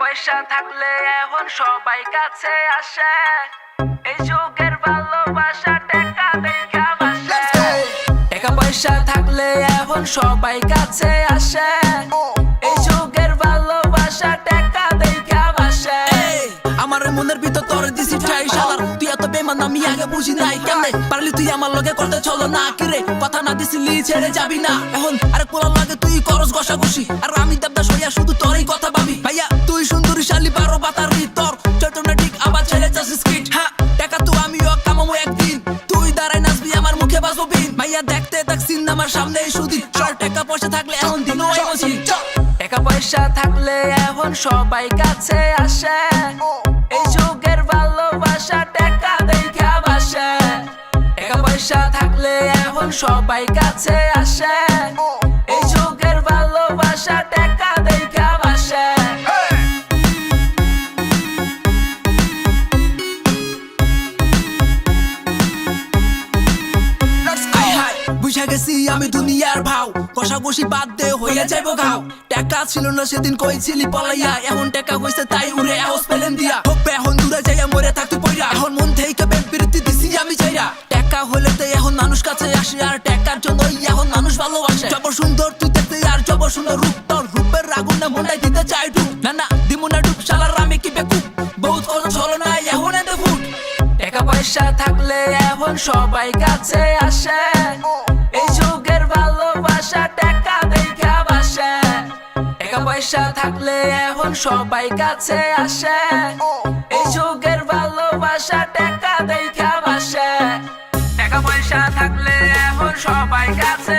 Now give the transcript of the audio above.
পয়সা থাকলে এখন সবাই কাছে আসে। এই যুগের ভালোবাসা এখন সবাই কাছে আসে। এই যুগের ভালোবাসা দেখা বাসে আমার মনের ভিতর তোর দিছি তুই এত বেমান আমি আগে বুঝি নাই কেমনে? পারলি তুই আমার লগে করতে চলো না কিরে কথা না দিছিলি, ছেড়ে যাবি না। এখন আরে পোলার লাগে তুই করস ঘষাঘষি। আর আমি দেবদা সরিয়া শুধু তোরই দেখ সামনে শুধু চল টাকা পয়সা থাকলে এখন দিন বসি টাকা পয়সা থাকলে এখন সবাই কাছে আসে। এই যুগের ভালোবাসা টাকা দেখা বাসে। টাকা পয়সা থাকলে এখন সবাই কাছে আসে। বুঝা আমি দুনিয়ার ভাও। কষাকষি বাদ দে, হইয়া যাইব গাও টাকা ছিল না, সেদিন কইছিলি পলাইয়া। এখন টাকা হইছে, তাই উড়ে হাউস পেলেন দিয়া। হোপে এখন দূরে যাইয়া মরে থাকতে পইরা। এখন মন থেকে বিরতি দিছি আমি চাইরা। টাকা হলে তো এখন মানুষ কাছে আসে, আর টাকার জন্য এখন মানুষ ভালোবাসে। জব সুন্দর তুই দেখতে, আর জব সুন্দর রূপ তোর, রূপের আগুন মনটাই দিতে চাই ডুব। না না, দিমু না শালার আমি কি বেকুব? বহুত কথা না, এখন এতে ফুট টাকা পয়সা থাকলে এখন সবাই কাছে আসে। পয়সা থাকলে এখন সবাই কাছে আসে। এই যুগের ভালোবাসা টাকা দেখা বাসে টাকা পয়সা থাকলে এখন সবাই কাছে